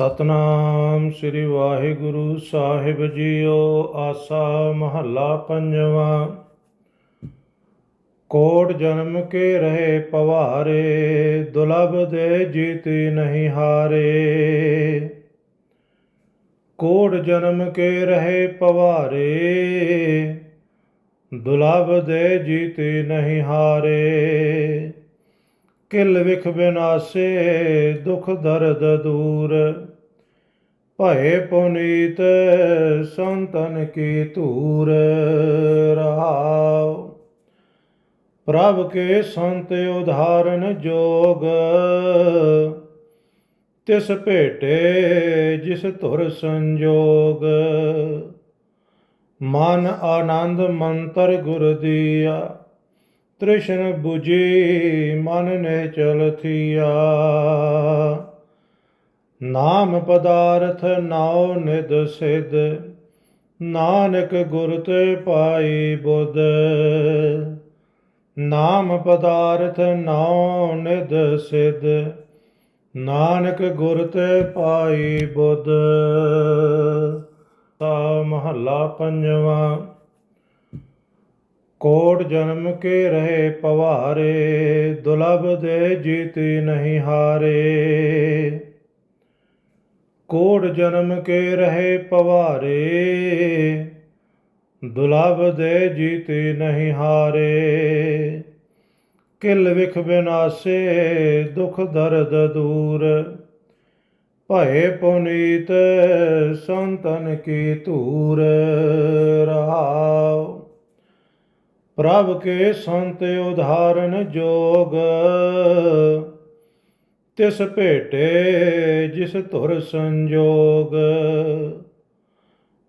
ਸਤਨਾਮ ਸ੍ਰੀ ਵਾਹਿਗੁਰੂ ਸਾਹਿਬ ਜੀਓ, ਆਸਾ ਮਹੱਲਾ ਪੰਜਵਾਂ। ਕੋਟ ਜਨਮ ਕੇ ਰਹੇ ਪਵਾਰੇ ਦੁਲਬ ਦੇ ਜੀਤੀ ਨਹੀਂ ਹਾਰੇ। ਕੋਟ ਜਨਮ ਕੇ ਰਹੇ ਪਵਾਰੇ ਦੁਲਬ ਦੇ ਜੀਤੀ ਨਹੀਂ ਹਾਰੇ। ਕਿਲ ਵਿਖ ਬਿਨਾਸੇ, ਦੁਖ ਦਰਦ ਦੂਰ। ਭਏ ਪੁਨੀਤ ਸੰਤਨ ਕੀ ਧੂਰ ਰਹਾਉ ਪ੍ਰਭ ਕੇ ਸੰਤ ਉਧਾਰਨ ਜੋਗ, ਤਿਸ ਭੇਟੇ ਜਿਸ ਧੁਰ ਸੰਜੋਗ। ਮਨ ਆਨੰਦ ਮੰਤਰ ਗੁਰ ਦੀਆ, ਤ੍ਰਿਸ਼ਨ 부ਜੀ ਮਨ ਨੇ ਚਲ ਥੀਆ। ਨਾਮ ਪਦਾਰਥ ਨਾਉ ਨਿਦ ਸਿਧ, ਨਾਨਕ ਗੁਰ ਤੇ ਪਾਈ ਬੁੱਧ। ਨਾਮ ਪਦਾਰਥ ਨਾਉ ਨਿਦ ਸਿਧ, ਨਾਨਕ ਗੁਰ ਤੇ ਪਾਈ ਬੁੱਧ। ਤਾ ਮਹੱਲਾ ਪੰਜਵਾਂ, ਕੋਟ ਜਨਮ ਕੇ ਰਹੇ ਪਵਾਰੇ ਦੁਲਬ ਦੇ ਜੀਤੀ ਨਹੀਂ ਹਾਰੇ। ਕੋੜ ਜਨਮ ਕੇ ਰਹੇ ਪਵਾਰੇ ਦੁਲਬ ਦੇ ਜੀਤੀ ਨਹੀਂ ਹਾਰੇ। ਕਿਲ ਵਿਖ ਬਿਨਾਸੇ, ਦੁਖ ਦਰਦ ਦੂਰ। ਭਏ ਪੁਨੀਤ, ਸੰਤਨ ਕੀ ਧੂਰ। ਰਹਾਉ ਪ੍ਰਭ ਕੇ ਸੰਤ ਉਧਾਰਨ ਜੋਗ। ਤਿਸ ਭੇਟੇ ਜਿਸ ਧੁਰ ਸੰਜੋਗ।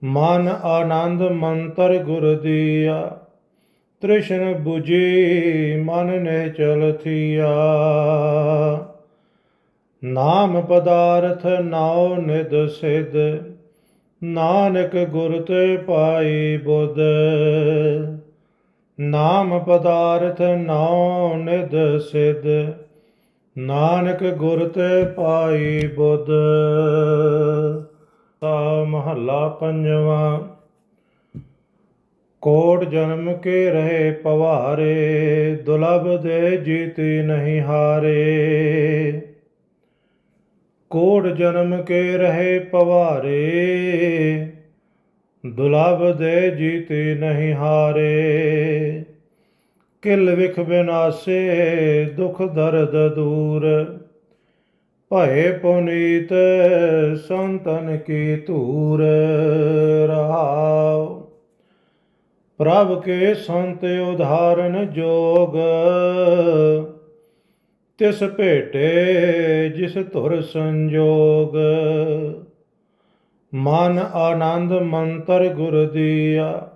ਮਨ ਆਨੰਦ ਮੰਤਰ ਗੁਰ ਦੀਆ, ਤ੍ਰਿਸ਼ਨ 부ਜੀ ਮਨ ਨੇ ਚਲ ਥੀਆ। ਨਾਮ ਪਦਾਰਥ ਨਾਉ ਨਿਦ ਸਿਧ, ਨਾਨਕ ਗੁਰ ਤੇ ਪਾਈ ਬੁੱਧ। ਨਾਮ ਪਦਾਰਥ ਨਾਉ ਨਿਦ ਸਿਧ ਨਾਨਕ ਗੁਰ ਤੇ ਪਾਈ ਬੁੱਧ। ਤਾ ਮਹੱਲਾ ਪੰਜਵਾਂ। ਕੋਟ ਜਨਮ ਕੇ ਰਹੇ ਪਵਾਰੇ ਦੁਲਬ ਦੇ ਜੀਤੀ ਨਹੀਂ ਹਾਰੇ। ਕੋਟ ਜਨਮ ਕੇ ਰਹੇ ਪਵਾਰੇ ਦੁਲਬ ਦੇ ਜੀਤੀ ਨਹੀਂ ਹਾਰੇ। ਕਿਲ ਵਿਖ ਬਿਨਾਸੇ, ਦੁਖ ਦਰਦ ਦੂਰ। ਭਏ ਪੁਨੀਤ, ਸੰਤਨ ਕੀ ਧੂਰ ਰਹਾਉ ਪ੍ਰਭ ਕੇ ਸੰਤ ਉਧਾਰਨ ਜੋਗ, ਤਿਸ ਭੇਟੇ ਜਿਸ ਧੁਰ ਸੰਜੋਗ। ਮਨ ਆਨੰਦ ਮੰਤਰ ਗੁਰ ਦੀਆ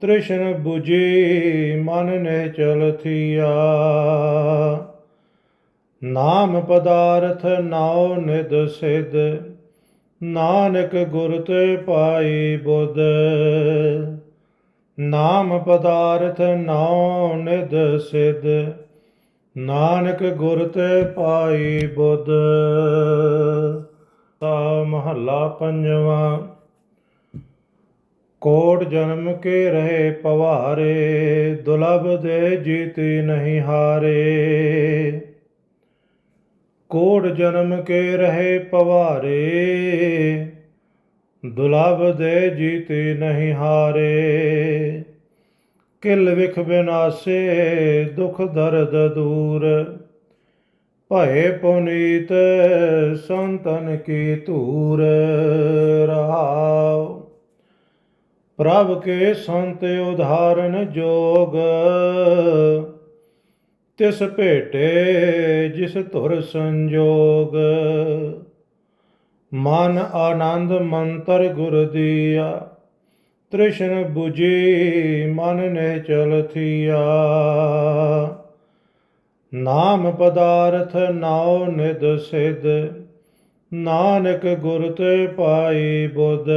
ਤ੍ਰਿਸ਼ਨ 부ਜੀ ਮਨ ਨੇ ਚਲਥੀਆ ਨਾਮ ਪਦਾਰਥ ਨਾਉ ਨਿਦ ਸਿਧ, ਨਾਨਕ ਗੁਰ ਤੇ ਪਾਈ ਬੁੱਧ। ਨਾਮ ਪਦਾਰਥ ਨਾਉ ਨਿਦ ਸਿਧ, ਨਾਨਕ ਗੁਰ ਤੇ ਪਾਈ ਬੁੱਧ। ਤਾ ਮਹੱਲਾ ਪੰਜਵਾਂ। ਕੋਟ ਜਨਮ ਕੇ ਰਹੇ ਪਵਾਰੇ ਦੁਲਬ ਦੇ ਜੀਤੀ ਨਹੀਂ ਹਾਰੇ। ਕੋਟ ਜਨਮ ਕੇ ਰਹੇ ਪਵਾਰੇ ਦੁਲਬ ਦੇ ਜੀਤੀ ਨਹੀਂ ਹਾਰੇ। ਕਿਲ ਵਿਖ ਬਿਨਾਸੇ, ਦੁਖ ਦਰਦ ਦੂਰ। ਭਏ ਪੁਨੀਤ ਸੰਤਨ ਕੀ ਧੂਰ। ਪ੍ਰਭ ਕੇ ਸੰਤ ਉਧਾਰਨ ਜੋਗ। ਤਿਸ ਭੇਟੇ ਜਿਸ ਧੁਰ ਸੰਜੋਗ। ਮਨ ਆਨੰਦ ਮੰਤਰ ਗੁਰ ਦੀਆ, ਤ੍ਰਿਸ਼ਨ 부ਜੀ ਮਨ ਨੇ ਚਲ ਥੀਆ। ਨਾਮ ਪਦਾਰਥ ਨਾਉ ਨਿਦ ਸਿਧ, ਨਾਨਕ ਗੁਰ ਤੇ ਪਾਈ ਬੁੱਧ।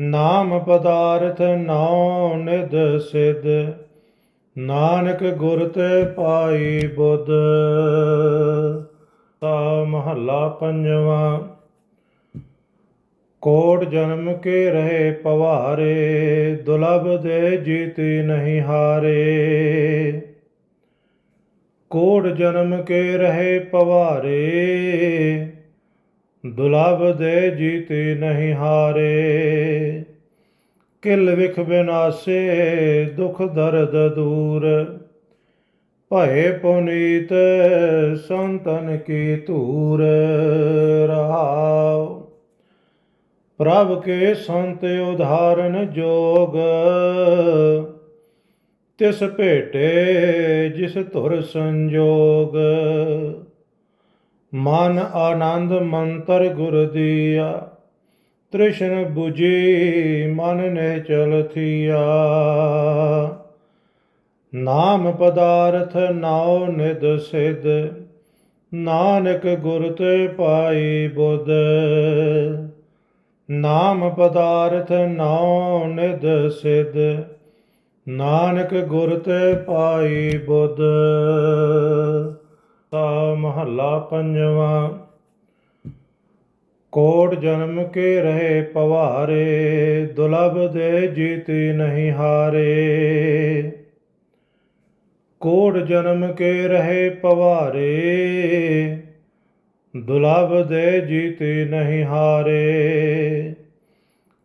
ਨਾਮ ਪਦਾਰਥ ਨਾਉ ਨਿਦ ਸਿਧ, ਨਾਨਕ ਗੁਰ ਤੇ ਪਾਈ ਬੁੱਧ। ਤਾ ਮਹੱਲਾ ਪੰਜਵਾਂ, ਕੋਟ ਜਨਮ ਕੇ ਰਹੇ ਪਵਾਰੇ ਦੁਲਬ ਦੇ ਜੀਤੀ ਨਹੀਂ ਹਾਰੇ। ਕੋਟ ਜਨਮ ਕੇ ਰਹੇ ਪਵਾਰੇ ਦੁਲਭ ਦੇ ਜੀਤੀ ਨਹੀਂ ਹਾਰੇ। ਕਿਲ ਵਿਖ ਬਿਨਾਸੇ, ਦੁਖ ਦਰਦ ਦੂਰ। ਭਏ ਪੁਨੀਤ, ਸੰਤਨ ਕੀ ਧੂਰ। ਰਹਾਉ ਪ੍ਰਭ ਕੇ ਸੰਤ ਉਧਾਰਨ ਜੋਗ। ਤਿਸ ਭੇਟੇ, ਜਿਸ ਧੁਰ ਸੰਜੋਗ। ਮਨ ਆਨੰਦ ਮੰਤਰ ਗੁਰ ਦੀਆ, ਤ੍ਰਿਸ਼ਨ 부ਜੀ ਮਨ ਨੇ ਚਲ ਥੀਆ। ਨਾਮ ਪਦਾਰਥ ਨਾਉ ਨਿਦ ਸਿਧ, ਨਾਨਕ ਗੁਰ ਤੇ ਪਾਈ ਬੁੱਧ। ਨਾਮ ਪਦਾਰਥ ਨਾਉ ਨਿਦ ਸਿਧ, ਨਾਨਕ ਗੁਰ ਤੇ ਪਾਈ ਬੁੱਧ। ਤਾ ਮਹੱਲਾ ਪੰਜਵਾਂ। ਕੋਟ ਜਨਮ ਕੇ ਰਹੇ ਪਵਾਰੇ ਦੁਲਬ ਦੇ ਜੀਤੀ ਨਹੀਂ ਹਾਰੇ। ਕੋਟ ਜਨਮ ਕੇ ਰਹੇ ਪਵਾਰੇ ਦੁਲਬ ਦੇ ਜੀਤੀ ਨਹੀਂ ਹਾਰੇ।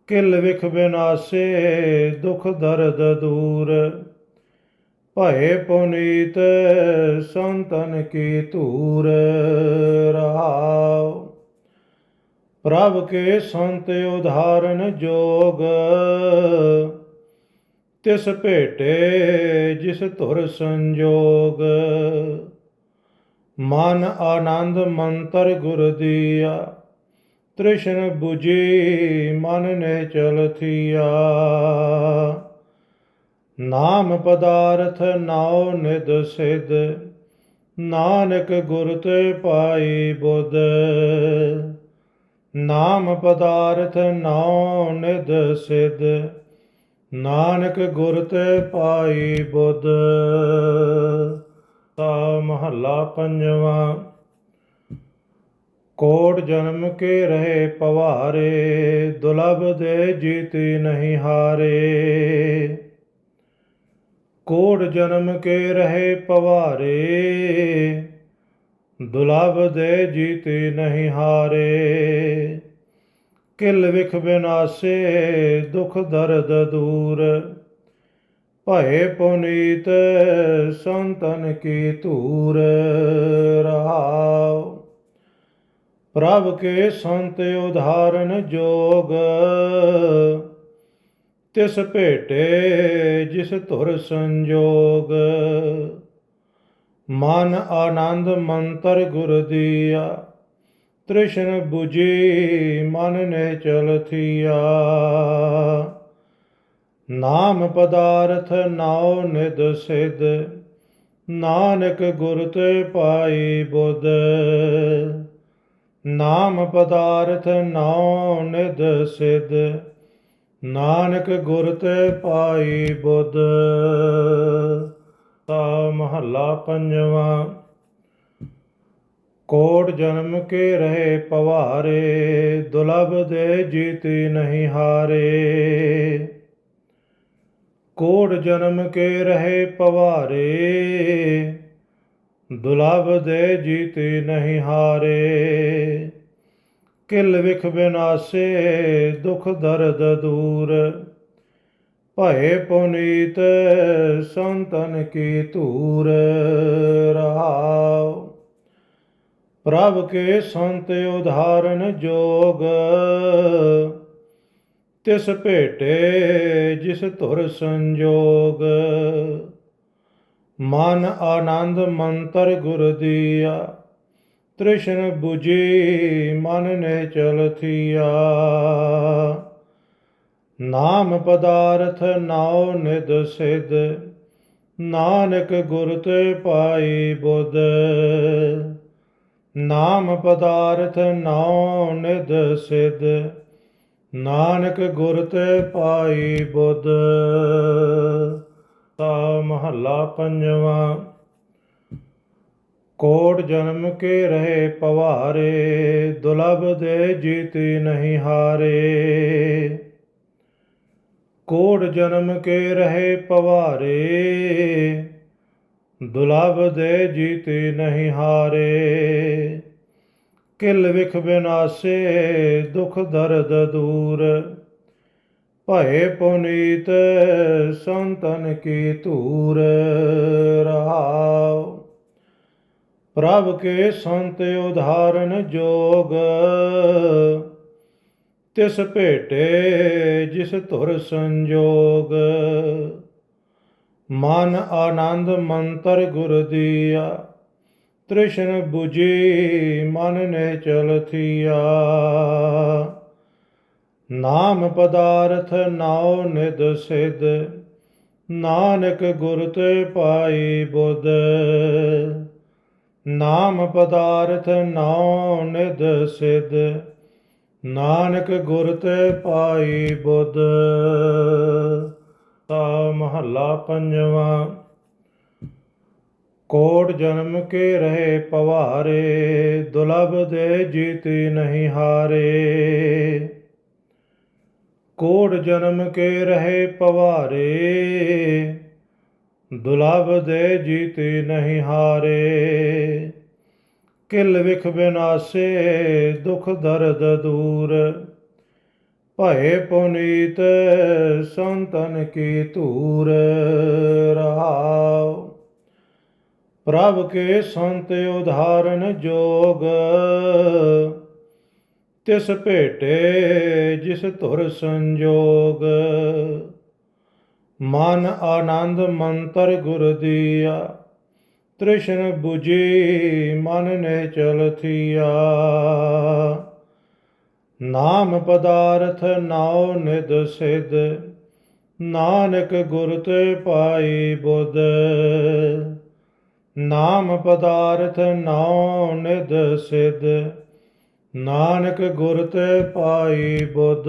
ਕਿਲ ਵਿਖ ਬਿਨਾਸੇ, ਦੁਖ ਦਰਦ ਦੂਰ। ਭਏ ਪੁਨੀਤ ਸੰਤਨ ਕੀ ਧੂਰ ਰਹਾਉ ਪ੍ਰਭ ਕੇ ਸੰਤ ਉਧਾਰਨ ਜੋਗ, ਤਿਸ ਭੇਟੇ ਜਿਸ ਧੁਰ ਸੰਜੋਗ। ਮਨ ਆਨੰਦ ਮੰਤਰ ਗੁਰ ਦੀਆ, ਤ੍ਰਿਸ਼ਨ 부ਜੀ ਮਨ ਨੇ ਚਲਥੀਆ ਨਾਮ ਪਦਾਰਥ ਨਾਉ ਨਿਦ ਸਿਧ, ਨਾਨਕ ਗੁਰ ਤੇ ਪਾਈ ਬੁੱਧ। ਨਾਮ ਪਦਾਰਥ ਨਾਉ ਨਿਦ ਸਿਧ, ਨਾਨਕ ਗੁਰ ਤੇ ਪਾਈ ਬੁੱਧ। ਤਾ ਮਹੱਲਾ ਪੰਜਵਾਂ, ਕੋਟ ਜਨਮ ਕੇ ਰਹੇ ਪਵਾਰੇ ਦੁਲਬ ਦੇ ਜੀਤੀ ਨਹੀਂ ਹਾਰੇ। ਕੋੜ ਜਨਮ ਕੇ ਰਹੇ ਪਵਾਰੇ ਦੁਲਬ ਦੇ ਜੀਤੀ ਨਹੀਂ ਹਾਰੇ। ਕਿਲ ਵਿਖ ਬਿਨਾਸੇ, ਦੁਖ ਦਰਦ ਦੂਰ। ਭਏ ਪੁਨੀਤ, ਸੰਤਨ ਕੀ ਧੂਰ। ਰਹਾਉ ਪ੍ਰਭ ਕੇ ਸੰਤ ਉਧਾਰਨ ਜੋਗ। ਤਿਸ ਭੇਟੇ ਜਿਸ ਧੁਰ ਸੰਜੋਗ। ਮਨ ਆਨੰਦ ਮੰਤਰ ਗੁਰ ਦੀਆ, ਤ੍ਰਿਸ਼ਨ 부ਜੀ ਮਨ ਨੇ ਚਲ ਥੀਆ। ਨਾਮ ਪਦਾਰਥ ਨਾਉ ਨਿਦ ਸਿਧ, ਨਾਨਕ ਗੁਰ ਤੇ ਪਾਈ ਬੁੱਧ। ਨਾਮ ਪਦਾਰਥ ਨਾਉ ਨਿਦ ਸਿਧ ਨਾਨਕ ਗੁਰ ਤੇ ਪਾਈ ਬੁੱਧ, ਤਾ ਮਹੱਲਾ ਪੰਜਵਾਂ। ਕੋਟ ਜਨਮ ਕੇ ਰਹੇ ਪਵਾਰੇ ਦੁਲਬ ਦੇ ਜੀਤੀ ਨਹੀਂ ਹਾਰੇ। ਕੋਟ ਜਨਮ ਕੇ ਰਹੇ ਪਵਾਰੇ ਦੁਲਬ ਦੇ ਜੀਤੀ ਨਹੀਂ ਹਾਰੇ। ਕਿਲ ਵਿਖ ਬਿਨਾਸੇ, ਦੁਖ ਦਰਦ ਦੂਰ। ਭਏ ਪੁਨੀਤ, ਸੰਤਨ ਕੀ ਧੂਰ ਰਹਾਉ ਪ੍ਰਭ ਕੇ ਸੰਤ ਉਧਾਰਨ ਜੋਗ, ਤਿਸ ਭੇਟੇ ਜਿਸ ਧੁਰ ਸੰਜੋਗ। ਮਨ ਆਨੰਦ ਮੰਤਰ ਗੁਰ ਦੀਆ ਤ੍ਰਿਸ਼ਨ 부ਜੀ ਮਨ ਨੇ ਚਲਥੀਆ ਨਾਮ ਪਦਾਰਥ ਨਾਉ ਨਿਦ ਸਿਧ, ਨਾਨਕ ਗੁਰ ਤੇ ਪਾਈ ਬੁੱਧ। ਨਾਮ ਪਦਾਰਥ ਨਾਉ ਨਿਦ ਸਿਧ, ਨਾਨਕ ਗੁਰ ਤੇ ਪਾਈ ਬੁੱਧ। ਤਾ ਮਹੱਲਾ ਪੰਜਵਾਂ। ਕੋਟ ਜਨਮ ਕੇ ਰਹੇ ਪਵਾਰੇ ਦੁਲਬ ਦੇ ਜੀਤੀ ਨਹੀਂ ਹਾਰੇ। ਕੋਟ ਜਨਮ ਕੇ ਰਹੇ ਪਵਾਰੇ ਦੁਲਬ ਦੇ ਜੀਤੀ ਨਹੀਂ ਹਾਰੇ। ਕਿਲ ਵਿਖ ਬਿਨਾਸੇ, ਦੁਖ ਦਰਦ ਦੂਰ। ਭਏ ਪੁਨੀਤ ਸੰਤਨ ਕੀ ਧੂਰ। ਰਹਾਉ ਪ੍ਰਭ ਕੇ ਸੰਤ ਉਧਾਰਨ ਜੋਗ। ਤਿਸ ਭੇਟੇ ਜਿਸ ਧੁਰ ਸੰਜੋਗ। ਮਨ ਆਨੰਦ ਮੰਤਰ ਗੁਰ ਦੀਆ, ਤ੍ਰਿਸ਼ਨ 부ਜੀ ਮਨ ਨੇ ਚਲ ਥੀਆ। ਨਾਮ ਪਦਾਰਥ ਨਾਉ ਨਿਦ ਸਿਧ, ਨਾਨਕ ਗੁਰ ਤੇ ਪਾਈ ਬੁੱਧ। ਨਾਮ ਪਦਾਰਥ ਨਾਉ ਨਿਦ ਸਿਧ, ਨਾਨਕ ਗੁਰ ਤੇ ਪਾਈ ਬੁੱਧ। ਤਾ ਮਹੱਲਾ ਪੰਜਵਾਂ, ਕੋਟ ਜਨਮ ਕੇ ਰਹੇ ਪਵਾਰੇ ਦੁਲਬ ਦੇ ਜੀਤੀ ਨਹੀਂ ਹਾਰੇ। ਕੋਟ ਜਨਮ ਕੇ ਰਹੇ ਪਵਾਰੇ ਦੁਲਬ ਦੇ ਜੀਤੀ ਨਹੀਂ ਹਾਰੇ। ਕਿਲ ਵਿਖ ਬਿਨਾਸੇ, ਦੁਖ ਦਰਦ ਦੂਰ। ਭਏ ਪੁਨੀਤ, ਸੰਤਨ ਕੀ ਧੂਰ। ਰਹਾਉ ਪ੍ਰਭ ਕੇ ਸੰਤ ਉਧਾਰਨ ਜੋਗ। ਤਿਸ ਭੇਟੇ, ਜਿਸ ਧੁਰ ਸੰਜੋਗ। ਮਨ ਆਨੰਦ ਮੰਤਰ ਗੁਰ ਦੀਆ, ਤ੍ਰਿਸ਼ਨ 부ਜੀ ਮਨ ਨੇ ਚਲ ਥੀਆ। ਨਾਮ ਪਦਾਰਥ ਨਾਉ ਨਿਦ ਸਿਧ, ਨਾਨਕ ਗੁਰ ਤੇ ਪਾਈ ਬੁੱਧ। ਨਾਮ ਪਦਾਰਥ ਨਾਉ ਨਿਦ ਸਿਧ, ਨਾਨਕ ਗੁਰ ਤੇ ਪਾਈ ਬੁੱਧ।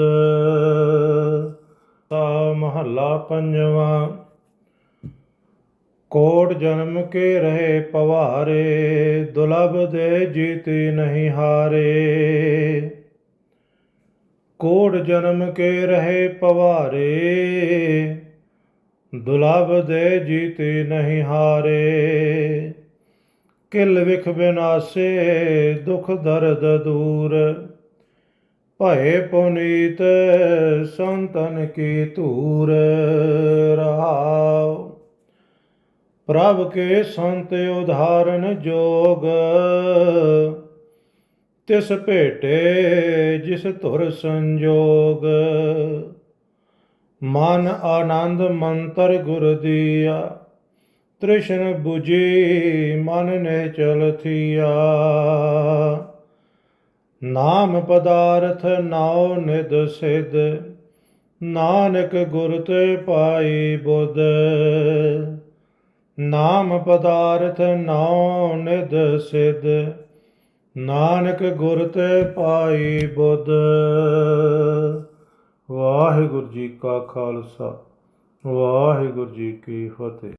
ਤਾ ਮਹੱਲਾ ਪੰਜਵਾਂ। ਕੋਟ ਜਨਮ ਕੇ ਰਹੇ ਪਵਾਰੇ ਦੁਲਬ ਦੇ ਜੀਤੀ ਨਹੀਂ ਹਾਰੇ। ਕੋਟ ਜਨਮ ਕੇ ਰਹੇ ਪਵਾਰੇ ਦੁਲਬ ਦੇ ਜੀਤੀ ਨਹੀਂ ਹਾਰੇ। ਕਿਲ ਵਿਖ ਬਿਨਾਸੇ, ਦੁਖ ਦਰਦ ਦੂਰ। ਭਏ ਪੁਨੀਤ ਸੰਤਨ ਕੀ ਧੂਰ ਰਹਾਉ ਪ੍ਰਭ ਕੇ ਸੰਤ ਉਧਾਰਨ ਜੋਗ, ਤਿਸ ਭੇਟੇ ਜਿਸ ਧੁਰ ਸੰਜੋਗ। ਮਨ ਆਨੰਦ ਮੰਤਰ ਗੁਰ ਦੀਆ, ਤ੍ਰਿਸ਼ਨ 부ਜੀ ਮਨ ਨੇ ਚਲ ਥੀਆ। ਨਾਮ ਪਦਾਰਥ ਨਾਉ ਨਿਦ ਸਿਧ, ਨਾਨਕ ਗੁਰ ਤੇ ਪਾਈ ਬੁੱਧ। ਨਾਮ ਪਦਾਰਥ ਨਾਉ ਨਿਦ ਸਿਧ, ਨਾਨਕ ਗੁਰ ਤੇ ਪਾਈ ਬੁੱਧ। ਵਾਹਿਗੁਰੂ ਜੀ ਕਾ ਖਾਲਸਾ, ਵਾਹਿਗੁਰੂ ਜੀ ਕੀ ਫਤਿਹ।